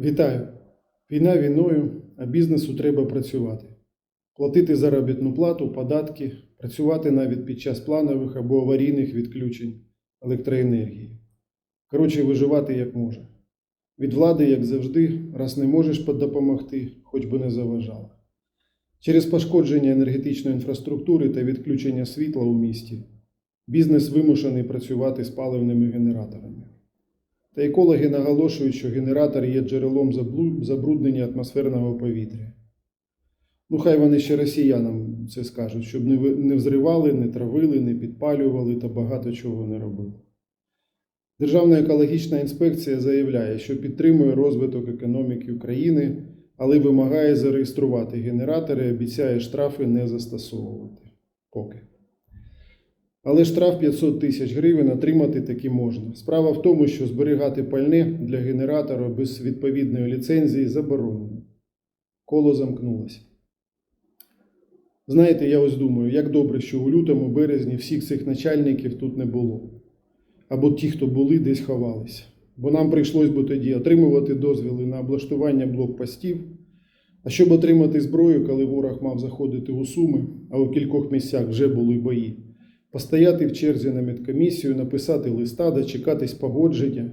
Вітаю! Війна війною, а бізнесу треба працювати. Платити заробітну плату, податки, працювати навіть під час планових або аварійних відключень електроенергії. Коротше, виживати як може. Від влади, як завжди, раз не можеш допомогти, хоч би не заважала. Через пошкодження енергетичної інфраструктури та відключення світла у місті бізнес вимушений працювати з паливними генераторами. Та екологи наголошують, що генератор є джерелом забруднення атмосферного повітря. Ну, хай вони ще росіянам це скажуть, щоб не взривали, не травили, не підпалювали та багато чого не робили. Державна екологічна інспекція заявляє, що підтримує розвиток економіки України, але вимагає зареєструвати генератори і обіцяє штрафи не застосовувати. Поки. Але штраф 500 тисяч гривень отримати таки можна. Справа в тому, що зберігати пальне для генератора без відповідної ліцензії заборонено. Коло замкнулося. Знаєте, я ось думаю, як добре, що у лютому березні всіх цих начальників тут не було. Або ті, хто були, десь ховалися. Бо нам прийшлось би тоді отримувати дозвіли на облаштування блокпостів. А щоб отримати зброю, коли ворог мав заходити у Суми, а у кількох місцях вже були бої, постояти в черзі на медкомісію, написати листа, дочекатись погодження.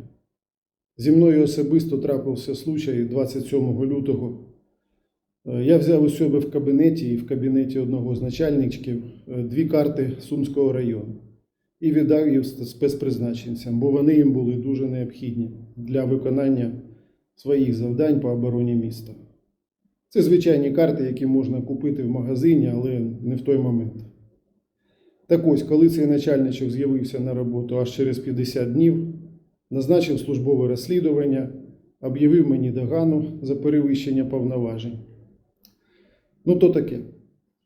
Зі мною особисто трапився случай 27 лютого. Е, Я взяв у себе в кабінеті і в кабінеті одного з начальників е, дві карти Сумського району і віддав їх спецпризначенцям, бо вони їм були дуже необхідні для виконання своїх завдань по обороні міста. Це звичайні карти, які можна купити в магазині, але не в той момент. Так ось, коли цей начальничок з'явився на роботу аж через 50 днів, назначив службове розслідування, об'явив мені догану за перевищення повноважень. Ну, то таке.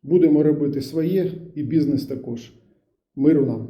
Будемо робити своє і бізнес також. Миру нам.